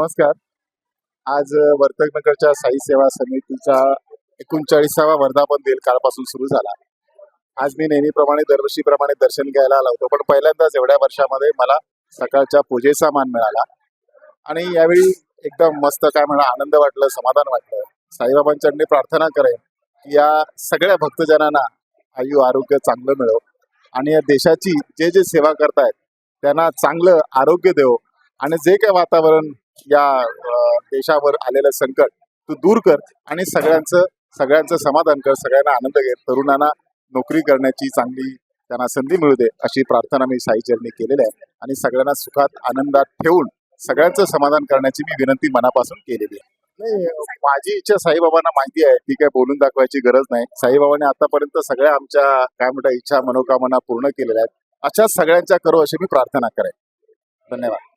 नमस्कार. आज वर्तकनगरच्या साई सेवा समितीचा एकोणचाळीसावा वर्धापन दिन कालपासून सुरू झाला. आज मी नेहमीप्रमाणे दरवर्षीप्रमाणे दर्शन घ्यायला आला होतो पण पहिल्यांदाच एवढ्या वर्षामध्ये मला सकाळच्या पूजेचा मान मिळाला. आणि यावेळी एकदम मस्त काय म्हणा आनंद वाटलं समाधान वाटलं. साईबाबांच्याकडे प्रार्थना करेन की या सगळ्या भक्तजनांना आयु आरोग्य चांगलं मिळो. आणि या देशाची जे जे सेवा करतायत त्यांना चांगलं आरोग्य देव. आणि जे काही वातावरण या देशावर आलेलं संकट तू दूर कर आणि सगळ्यांचं सगळ्यांचं समाधान कर सगळ्यांना आनंद घे. तरुणांना नोकरी करण्याची चांगली त्यांना संधी मिळू दे अशी प्रार्थना मी साईचरणी केलेली आहे. आणि सगळ्यांना सुखात आनंदात ठेवून सगळ्यांचं समाधान करण्याची मी विनंती मनापासून केलेली आहे. नाही माझी इच्छा साईबाबांना माहिती आहे. ती काय बोलून दाखवायची गरज नाही. साईबाबांनी आतापर्यंत सगळ्या आमच्या काय म्हणतात इच्छा मनोकामना पूर्ण केलेल्या आहेत. अशाच सगळ्यांच्या करो अशी मी प्रार्थना करेन. धन्यवाद.